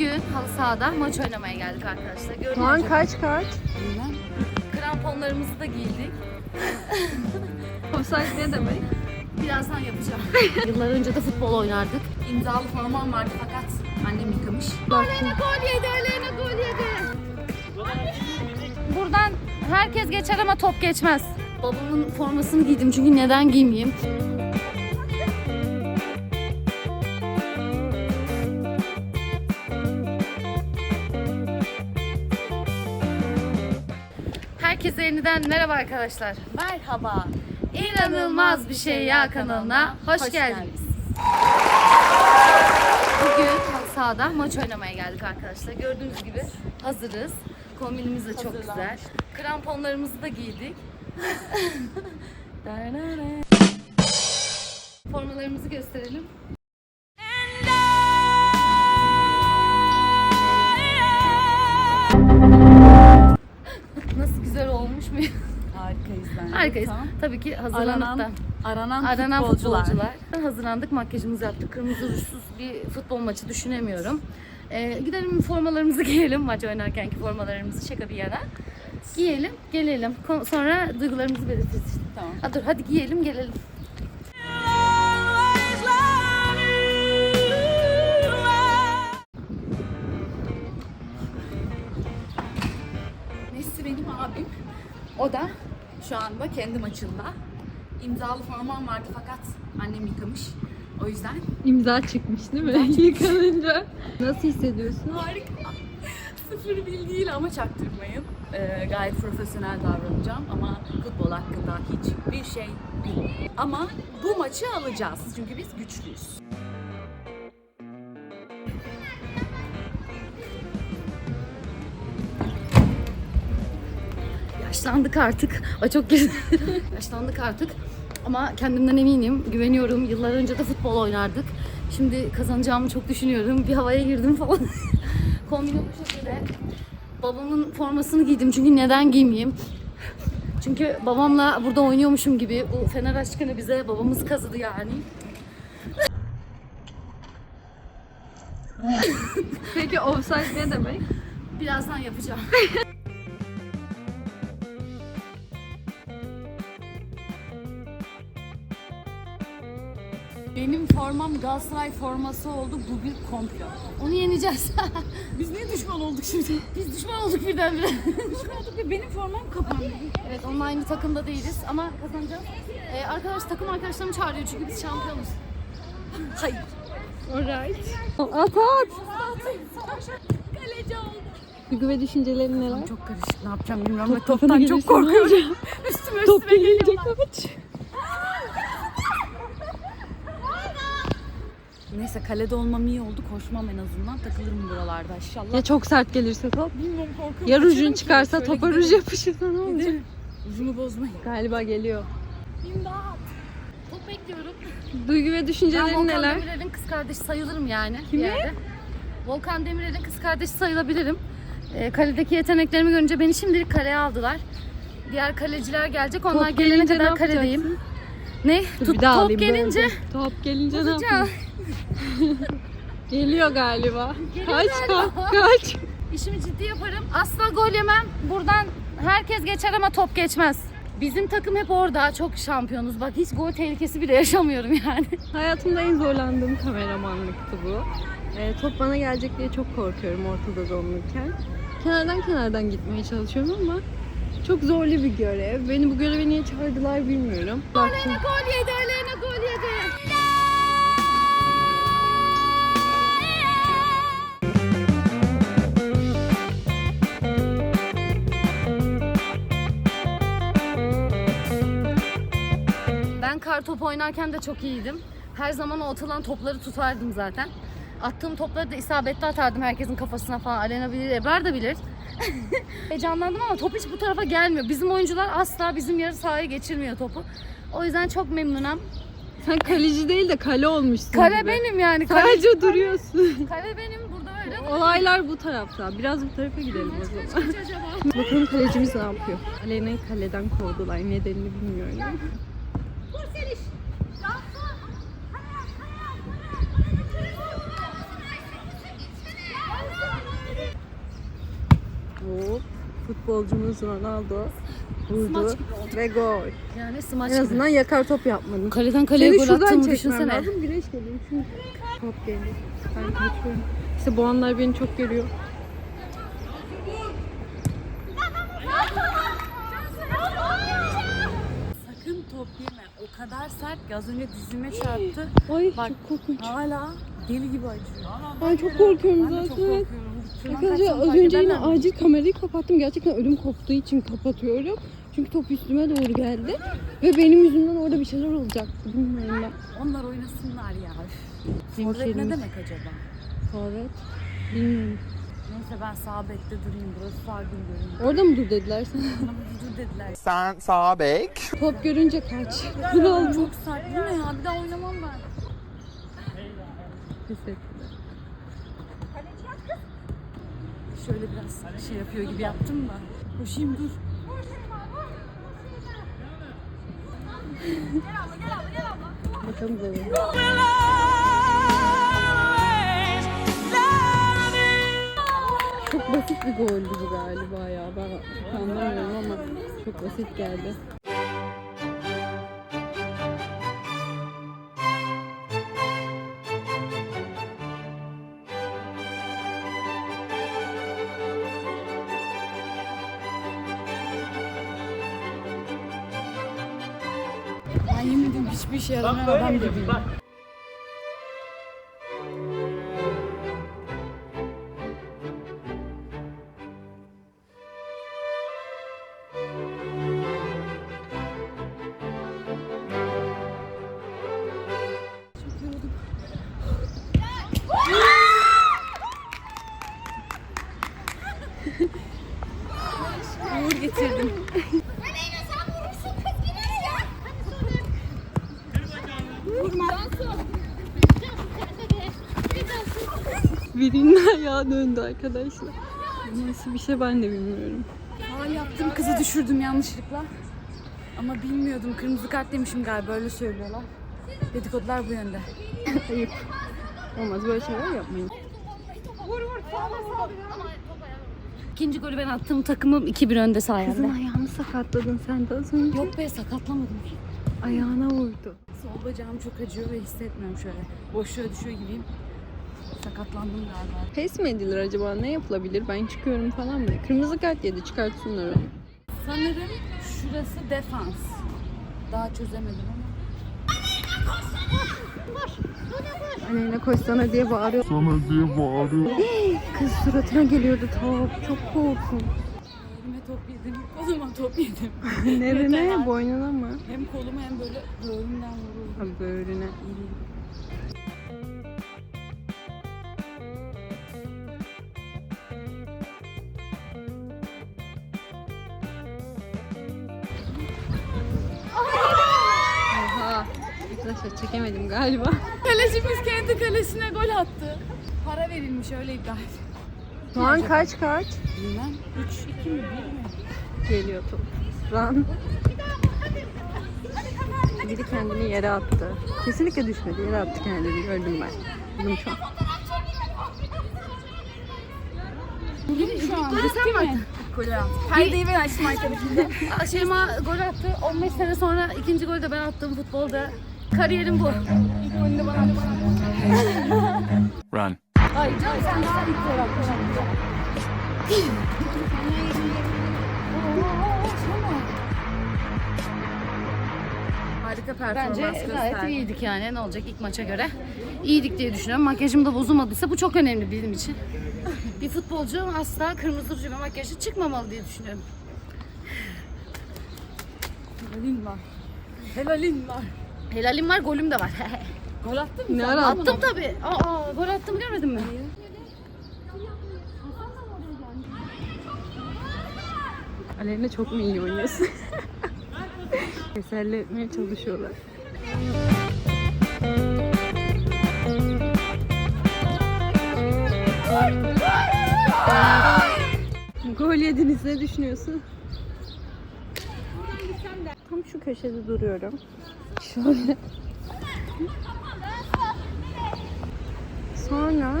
Bugün halı sahada maç oynamaya geldik arkadaşlar. Puan gibi kaç kaç? Kramponlarımızı da giydik. Offside ne demek? Birazdan yapacağım. Yıllar önce de futbol oynardık. İmzalı formam vardı fakat annem yıkamış. Aleyna gol yedi, Aleyna gol yedi. Buradan herkes geçer ama top geçmez. Babamın formasını giydim çünkü neden giymeyeyim? Herkese yeniden merhaba arkadaşlar. Merhaba. İnanılmaz bir şey ya kanalına hoş, geldiniz. Bugün sahada maç oynamaya geldik arkadaşlar. Gördüğünüz gibi hazırız. Kombinimiz de çok, güzel. Kramponlarımızı da giydik. Formalarımızı gösterelim. Harikayız. Tamam. Tabii ki hazırlanıp Aranan, da. aranan, Aranan futbolcular. futbolcular. Hazırlandık, makyajımızı yaptık. Kırmızı rujsuz bir futbol maçı düşünemiyorum. Ee, gidelim formalarımızı giyelim. Maç oynarkenki formalarımızı şaka bir yana. Giyelim, gelelim. Sonra duygularımızı belirtiriz. işte. Tamam. Ha, dur hadi giyelim, gelelim. Messi benim abim. O da şu anda kendi maçında. İmzalı formam vardı fakat annem yıkamış. O yüzden İmza çıkmış değil mi? Yıkanınca. Nasıl hissediyorsun? harika. Sıfır bilgiyle ama çaktırmayın. Ee, gayet profesyonel davranacağım ama futbol hakkında hiçbir şey bilmiyorum. Ama bu maçı alacağız çünkü biz güçlüyüz. Yaşlandık artık. Ay çok güzel. Yaşlandık artık. Ama kendimden eminim, güveniyorum. Yıllar önce de futbol oynardık. Şimdi kazanacağımı çok düşünüyorum. Bir havaya girdim falan. Kombini bu şekilde. Babamın formasını giydim çünkü neden giymeyeyim? Çünkü babamla burada oynuyormuşum gibi. Bu Fener aşkını bize babamız kazıdı yani. Peki offside ne demek? Birazdan yapacağım. formam Galatasaray forması oldu. Bu bir komplo. Onu yeneceğiz. Biz niye düşman olduk şimdi? Biz düşman olduk birdenbire. düşman olduk ve benim formam kapandı. Evet onunla aynı takımda değiliz ama kazanacağız. Ee, arkadaş takım arkadaşlarım çağırıyor çünkü biz şampiyonuz. Hayır. Alright. At at. Kaleci oldu. Duygu ve düşüncelerin neler? Çok karışık. Ne yapacağım bilmiyorum ve toptan çok korkuyorum. olacak? üstüme Top üstüme gelince geliyorlar. kaç. Neyse kalede olmam iyi oldu. Koşmam en azından. Takılırım buralarda inşallah. Ya çok sert gelirse top? Bilmiyorum korkuyorum. Ya rujun çıkarsa topa ruj yapışırsa ne olacak? Rujumu bozmayın. Galiba geliyor. İmdat. Top bekliyorum. Duygu ve Ben düşüncelerin Volkan neler? Demirel'in kız kardeşi sayılırım yani. Kimi? Volkan Demirel'in kız kardeşi sayılabilirim. Ee, kaledeki yeteneklerimi görünce beni şimdilik kaleye aldılar. Diğer kaleciler gelecek. Onlar Top gelene ne kadar kaledeyim. Ne? Dur, Tut, top gelince böldüm. Top gelince ne tutacağım. Geliyor galiba. Geliyor kaç galiba. kaç. İşimi ciddi yaparım. Asla gol yemem. Buradan herkes geçer ama top geçmez. Bizim takım hep orada. Çok şampiyonuz. Bak hiç gol tehlikesi bile yaşamıyorum yani. Hayatımda en zorlandığım kameramanlıktı bu. Ee, top bana gelecek diye çok korkuyorum ortada donurken. Kenardan kenardan gitmeye çalışıyorum ama çok zorlu bir görev. Beni bu göreve niye çağırdılar bilmiyorum. Baktım. Gol yedi, Aleyna kar topu oynarken de çok iyiydim. Her zaman o atılan topları tutardım zaten. Attığım topları da isabetli atardım herkesin kafasına falan. Alena bilir, Ebrar da bilir. Heyecanlandım ama top hiç bu tarafa gelmiyor. Bizim oyuncular asla bizim yarı sahaya geçirmiyor topu. O yüzden çok memnunum. Sen kaleci değil de kale olmuşsun Kale gibi. benim yani. Kale, Sadece duruyorsun. kale benim burada öyle. Olaylar bu tarafta. Biraz bu tarafa gidelim o zaman. Bakalım kalecimiz ne yapıyor? Alena'yı kaleden kovdular. Nedenini bilmiyorum. Hop. Futbolcumuz Ronaldo vurdu ve gol. Yani smaç En gibi. azından yakar top yapmadın. Kaleden kaleye Seni gol şuradan attığımı çekmem düşünsene. lazım. Güneş geliyor çünkü top geliyor. Ben kaçıyorum. İşte bu anlar beni çok geliyor. Sakın top yeme. O kadar sert ki az önce dizime çarptı. Ay Bak. çok korkunç. Hala deli gibi acıyor. Ben çok korkuyorum Ben de çok zaten. korkuyorum. Arkadaşlar az önce yine acil kamerayı kapattım. Gerçekten ödüm koptuğu için kapatıyorum. Çünkü top üstüme doğru geldi. Ve benim yüzümden orada bir şeyler olacaktı. Bilmiyorum ben. Onlar oynasınlar ya. Forvet ne demek acaba? Evet. Bilmiyorum. Neyse ben sağ bekte durayım. Burası sağ gün görünüyor. Orada mı dur dediler sana? Bana dur dediler. Sen sağ bek. Top görünce kaç. Kural Çok sert. Bu ne ya? Bir daha oynamam ben. Pes. Şöyle biraz şey yapıyor gibi yaptım da. Koşayım dur. Bakalım böyle. Çok basit bir goldü bu galiba ya. Ben anlamıyorum ama çok basit geldi. Ben yemin ediyorum hiçbir işe yaramayan adam gibiyim. Birinin ayağı döndü arkadaşlar. Nasıl bir şey ben de bilmiyorum. Faal yaptım kızı düşürdüm yanlışlıkla. Ama bilmiyordum kırmızı kart demişim galiba öyle söylüyorlar. Dedikodular bu yönde. Ayıp. Olmaz böyle şeyler yapmayın. İkinci golü ben attım. Takımım 2-1 önde sayende. Kızın ayağını sakatladın sen de az önce. Yok be sakatlamadım. Ayağına vurdu. Sol bacağım çok acıyor ve hissetmiyorum şöyle. Boşluğa düşüyor gibiyim. Sakatlandım galiba. Pes mi edilir acaba? Ne yapılabilir? Ben çıkıyorum falan mı? Kırmızı kart yedi çıkartsınlar onu. Sanırım şurası defans. Daha çözemedim ama. Aleyna koşsana diye bağırıyor. Sana diye bağırıyor. Kız suratına geliyordu top. Çok korktum. Elime top yedim, koluma top yedim. Nerene? Boynuna mı? Hem koluma hem böyle böğrümden vuruldum. Ha böğrüne. Arkadaşlar çekemedim galiba. Kalecimiz kendi kalesine gol attı. Para verilmiş öyle iddia et. Şu an kaç kaç? Bilmem. 3, 2 mi 1 mi? Geliyor top. Run. Biri kendini yere attı. Kesinlikle düşmedi. Yere attı kendini. Gördüm ben. Bunu şu an. Şu an. Sen mi? Golü. Perdeyi ben açtım arkadaşım. Şeyma gol attı. 15 sene sonra ikinci golü de ben attım futbolda. Kariyerim bu. İlk bana. Run. Ay canım sen daha ilk attın. Harika performans Bence gayet gösterdi. iyiydik yani ne olacak ilk maça göre. İyiydik diye düşünüyorum. Makyajım da bozulmadıysa bu çok önemli bizim için. Bir futbolcu asla kırmızı ve makyajı çıkmamalı diye düşünüyorum. Helalin var. Helalin var. Helalim var, golüm de var. Gol attın mı? Ne ara attım tabii. Aa, gol attım görmedin mi? Aleyna çok mu iyi oynuyorsun? Teselli etmeye çalışıyorlar. Gol yediniz ne düşünüyorsun? Tam şu köşede duruyorum. Şöyle. Sonra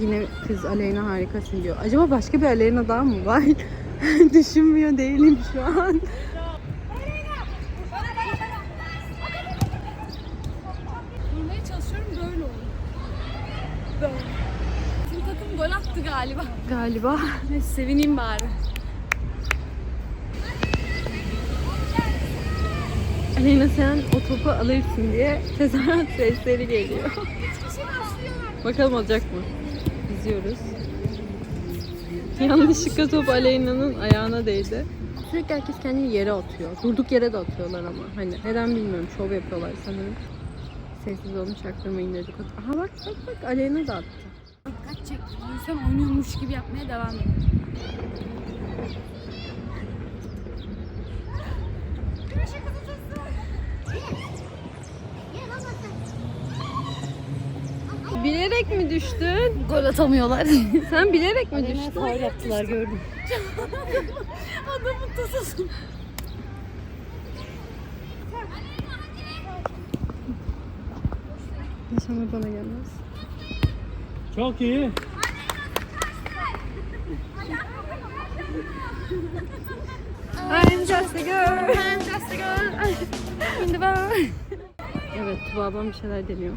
Yine kız Aleyna harikasın diyor. Acaba başka bir Aleyna daha mı var? Düşünmüyor değilim şu an. Durmaya çalışıyorum böyle. Bizim takım gol attı galiba. Galiba. Neyse sevineyim bari. Aleyna sen o topu alırsın diye tezahürat sesleri geliyor. Bakalım olacak mı? İzliyoruz. Yanlışlıkla top Aleyna'nın ayağına değdi. Sürekli herkes kendini yere atıyor. Durduk yere de atıyorlar ama. Hani neden bilmiyorum. Şov yapıyorlar sanırım. Sessiz olun çaktırmayın dedik. Aha bak bak bak Aleyna da attı. Dikkat çek. İnsan oynuyormuş gibi yapmaya devam ediyor. Bilerek mi düştün? Gol atamıyorlar. Sen bilerek mi Aleyna düştün? faul yaptılar gördüm. Adamın tasası. İnşallah bana gelmez. Çok iyi. I'm just a girl. I'm just a girl. In the world. Evet, Tuba ablam bir şeyler deniyor.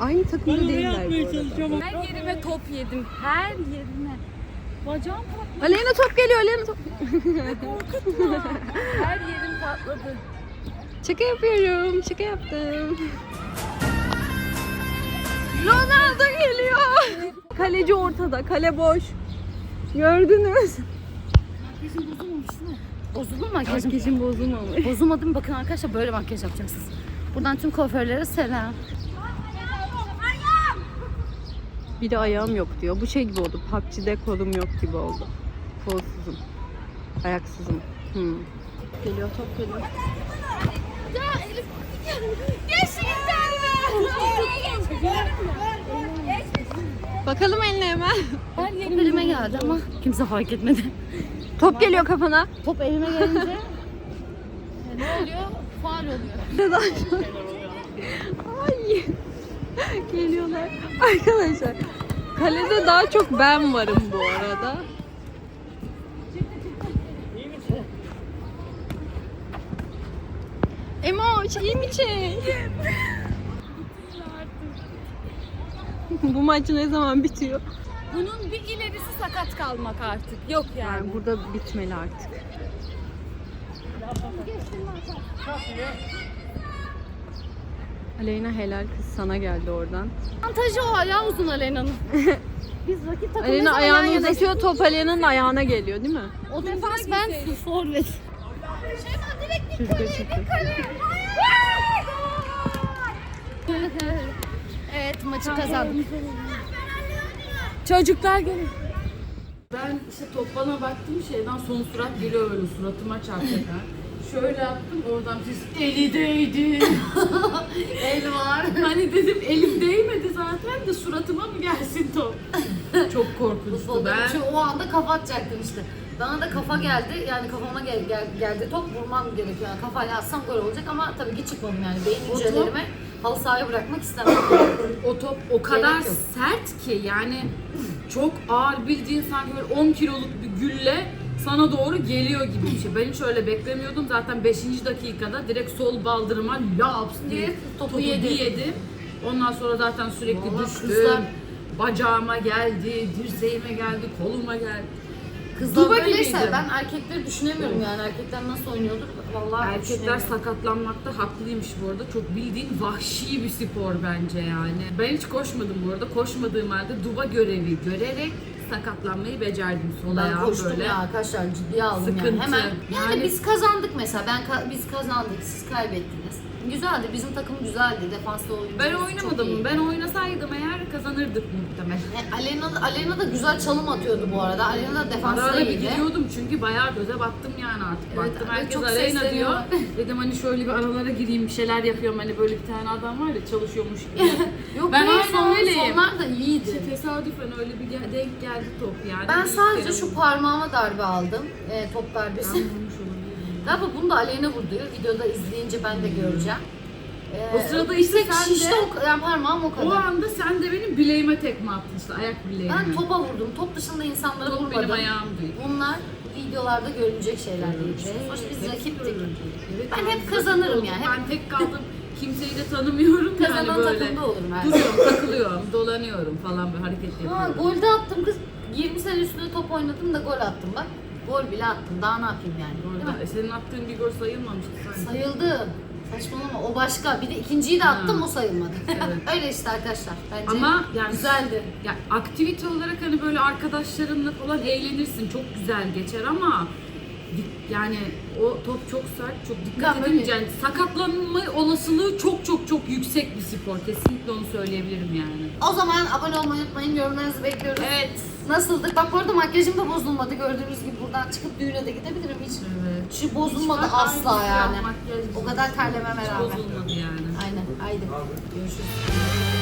Aynı takımda değiller bu arada. çalışıyorum. Her yerime top yedim. Her yerime. Bacağım patladı. Aleyna top geliyor, Aleyna top. Her yerim patladı. Şaka yapıyorum, şaka yaptım. Ronaldo geliyor. Kaleci ortada, kale boş. Gördünüz. Makyajım bozulmamış değil mi? Bozuldu mu makyajım? Makyajım bozulmamış. Bozulmadı mı? Bakın arkadaşlar böyle makyaj yapacaksınız. Buradan tüm kuaförlere selam. Bir de ayağım yok diyor. Bu şey gibi oldu. PUBG'de kolum yok gibi oldu. Kolsuzum. Ayaksızım. Hmm. Geliyor top geliyor. Bakalım eline hemen. Yerim elime geldi ama kimse fark etmedi. Top geliyor kafana. Top elime gelince ne oluyor? Faal oluyor. Ay. Geliyorlar. Arkadaşlar. Kalede daha çok ben varım bu arada. Emoş iyi misin? bu maç ne zaman bitiyor? Bunun bir ilerisi sakat kalmak artık. Yok yani. Yani burada bitmeli artık. Aleyna helal kız sana geldi oradan. Avantajı o ayağı uzun Aleyna'nın. Biz rakip takım ne Aleyna ayağını yana- uzatıyor top Aleyna'nın ayağına geliyor değil mi? O defans ben forvet. Çocuklar çıktı. Evet maçı kazandık. Çocuklar gelin. Ben işte top bana baktım şeyden son surat geliyor böyle suratıma çarpacak. Şöyle yaptım oradan siz eli değdi. El var. hani dedim elim değmedi zaten de suratıma mı gelsin top? Çok korkunçtu ben. çünkü o anda kafa atacaktım işte. Bana da kafa geldi. Yani kafama gel, gel- geldi top vurmam gerekiyor. Yani kafayla atsam gol olacak ama tabii ki çıkmadım yani. Beyin hücrelerime halı sahaya bırakmak istemem. O top o kadar sert ki yani çok ağır bildiğin sanki böyle 10 kiloluk bir gülle sana doğru geliyor gibi bir şey. Ben hiç öyle beklemiyordum. Zaten 5. dakikada direkt sol baldırıma laps diye topu topu yedi. yedim. Ondan sonra zaten sürekli Vallahi düştüm. kızlar- Bacağıma geldi, dirseğime geldi, koluma geldi. Kızlar Duba böyleyse gibiydi. ben erkekleri düşünemiyorum yani. Erkekler nasıl oynuyordur vallahi Erkekler sakatlanmakta haklıymış bu arada. Çok bildiğin vahşi bir spor bence yani. Ben hiç koşmadım bu arada. Koşmadığım halde duba görevi görerek sakatlanmayı becerdim sol Ben ayağım koştum böyle. ya arkadaşlar ciddiye aldım yani. Sıkıntı. Hemen yani, Yani- biz kazandık mesela. Ben ka- biz kazandık, siz kaybettiniz. Güzeldi. Bizim takım güzeldi. Defanslı oyuncu. Ben oynamadım. Ben oynasaydım eğer kazanırdık muhtemelen. Alena, da- Alena da güzel çalım atıyordu bu arada. Alena da defansta ara bir iyiydi. gidiyordum çünkü bayağı göze baktım yani artık. Evet, Baktım evet, herkes çok sesleniyor. diyor. Dedim hani şöyle bir aralara gireyim bir şeyler yapıyorum. Hani böyle bir tane adam var ya çalışıyormuş gibi. Yok Ben aynen öyleyim. Sonlar da iyiydi. İşte tesadüfen öyle bir gel- denk geldi top yani. Ben sadece şu parmağıma darbe aldım. E, top darbesi. Galiba bunu da Aleyna vurdu. Videoda izleyince ben de göreceğim. Ee, O sırada işte sen şişte de- o, yani parmağım o kadar. O anda sen de benim bileğime tekme attın işte ayak bileğime. ben topa vurdum. Top dışında insanlara Top vurmadım. benim ayağım değil. Bunlar videolarda görülecek şeyler değil. Sonuçta biz Hepsi rakiptik. Evet, Ben hep kazanırım yani. Ben tek kaldım. Kimseyi de tanımıyorum Kazanan yani böyle. takımda olurum her. Duruyorum, takılıyorum, dolanıyorum falan böyle hareket Ha, yapıyorum. golde attım kız. 20 sene üstüne top oynadım da gol attım bak. Gol bile attım. Daha ne yapayım yani? Değil mi? Orada, e, senin attığın bir gol sayılmamıştı sanki. Sayıldı. Saçmalama o başka. Bir de ikinciyi de attım o sayılmadı. Evet. Öyle işte arkadaşlar. Bence Ama yani güzeldi. Ya aktivite olarak hani böyle arkadaşlarınla falan eğlenirsin. Çok güzel geçer ama yani o top çok sert, çok Ya dikkat böyle- edince yani sakatlanma olasılığı çok çok çok yüksek bir spor. Kesinlikle onu söyleyebilirim yani. O zaman abone olmayı unutmayın. Yorumlarınızı bekliyoruz. Evet. Nasıldık? Bak bu arada makyajım da bozulmadı. Gördüğünüz gibi buradan çıkıp düğüne de gidebilirim hiç. Evet. Şu bozulmadı Hiç asla yani. makyaj O kadar terlememe hiç rağmen. bozulmadı yani. Aynen. Haydi. Görüşürüz.